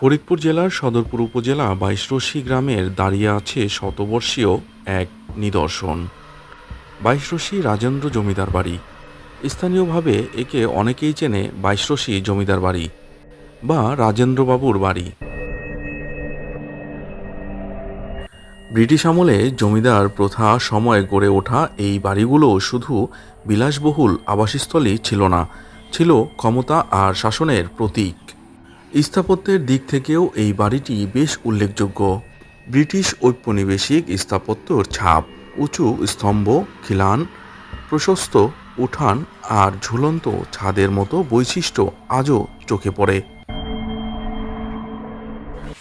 ফরিদপুর জেলার সদরপুর উপজেলা বাইশরশি গ্রামের দাঁড়িয়ে আছে শতবর্ষীয় এক নিদর্শন। বাইশরশি রাজেন্দ্র জমিদার বাড়ি। স্থানীয়ভাবে একে অনেকেই চেনে বাইশরশি জমিদার বাড়ি বা রাজেন্দ্রবাবুর বাড়ি। ব্রিটিশ আমলে জমিদার প্রথা সময়ে গড়ে ওঠা এই বাড়িগুলো শুধু বিলাসবহুল আবাসস্থলই ছিল না, ছিল ক্ষমতা আর শাসনের প্রতীক। স্থাপত্যের দিক থেকেও এই বাড়িটি বেশ উল্লেখযোগ্য। ব্রিটিশ ঔপনিবেশিক স্থাপত্যর ছাপ, উঁচু স্তম্ভ, খিলান, প্রশস্ত উঠান আর ঝুলন্ত ছাদের মতো বৈশিষ্ট্য আজও চোখে পড়ে।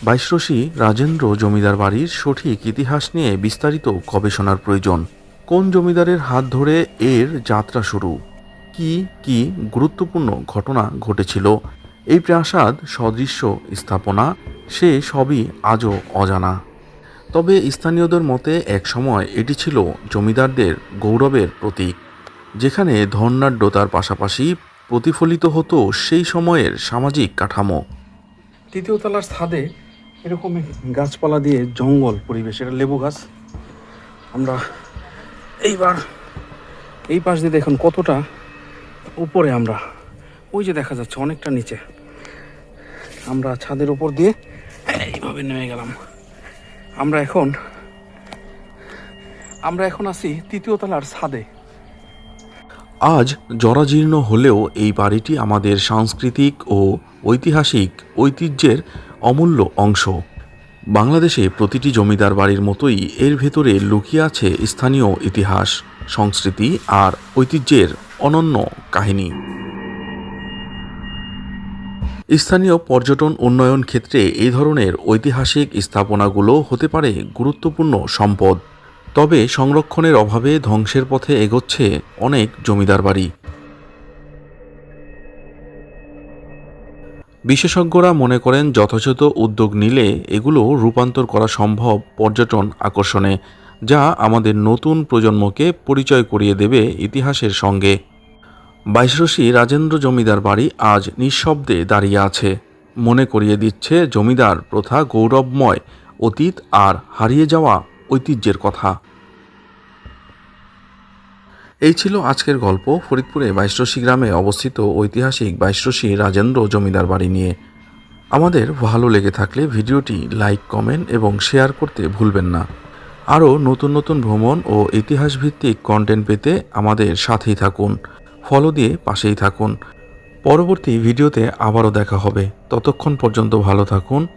বাইশরশি রাজেন্দ্র জমিদার বাড়ির সঠিক ইতিহাস নিয়ে বিস্তারিত গবেষণার প্রয়োজন। কোন জমিদারের হাত ধরে এর যাত্রা শুরু? কি কি গুরুত্বপূর্ণ ঘটনা ঘটেছিল? এই প্রাসাদ সদৃশ্য স্থাপনা, সে সবই আজও অজানা। তবে স্থানীয়দের মতে একসময় এটি ছিল জমিদারদের গৌরবের প্রতীক, যেখানে ধর্নাঢ্যতার পাশাপাশি প্রতিফলিত হতো সেই সময়ের সামাজিক কাঠামো। তৃতীয় তলার ছাদে এরকম গাছপালা দিয়ে জঙ্গল পরিবেশ, এটা লেবু গাছ। আমরা এইবার এই পাশ দিয়ে দেখুন কতটা উপরে আমরা। ওই যে দেখা যাচ্ছে অনেকটা নিচে। আমরা ছাদের উপর দিয়ে এইভাবে নেমে গেলাম। আমরা এখন আমরা এখন আছি তৃতীয় তলার ছাদে। আজ জরাজীর্ণ হলেও এই বাড়িটি আমাদের সাংস্কৃতিক ও ঐতিহাসিক ঐতিহ্যের অমূল্য অংশ। বাংলাদেশে প্রতিটি জমিদার বাড়ির মতোই এর ভেতরে লুকিয়ে আছে স্থানীয় ইতিহাস, সংস্কৃতি আর ঐতিহ্যের অনন্য কাহিনী। স্থানীয় পর্যটন উন্নয়ন ক্ষেত্রে এই ধরনের ঐতিহাসিক স্থাপনাগুলো হতে পারে গুরুত্বপূর্ণ সম্পদ। তবে সংরক্ষণের অভাবে ধ্বংসের পথে এগোচ্ছে অনেক জমিদার বাড়ি। বিশেষজ্ঞরা মনে করেন যথাযথ উদ্যোগ নিলে এগুলো রূপান্তর করা সম্ভব পর্যটন আকর্ষণে, যা আমাদের নতুন প্রজন্মকে পরিচয় করিয়ে দেবে ইতিহাসের সঙ্গে। বাইশরশি রাজেন্দ্র জমিদার বাড়ি আজ নিঃশব্দে দাঁড়িয়ে আছে। মনে করিয়ে দিচ্ছে জমিদার প্রথা গৌরবময়, অতীত আর হারিয়ে যাওয়া ঐতিহ্যের কথা। এই ছিল আজকের গল্প ফরিদপুরে বাইশরশি গ্রামে অবস্থিত ঐতিহাসিক বাইশরশি রাজেন্দ্র জমিদার বাড়ি নিয়ে। আমাদের ভালো লেগে থাকলে ভিডিওটি লাইক, কমেন্ট এবং শেয়ার করতে ভুলবেন না। আরও নতুন নতুন ভ্রমণ ও ইতিহাসভিত্তিক কন্টেন্ট পেতে আমাদের সাথেই থাকুন। ফলো দিয়ে পাশেই থাকুন। পরবর্তী ভিডিওতে আবারও দেখা হবে। ততক্ষণ পর্যন্ত ভালো থাকুন,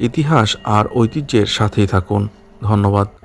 ইতিহাস আর ঐতিহ্যের সাথেই থাকুন। ধন্যবাদ।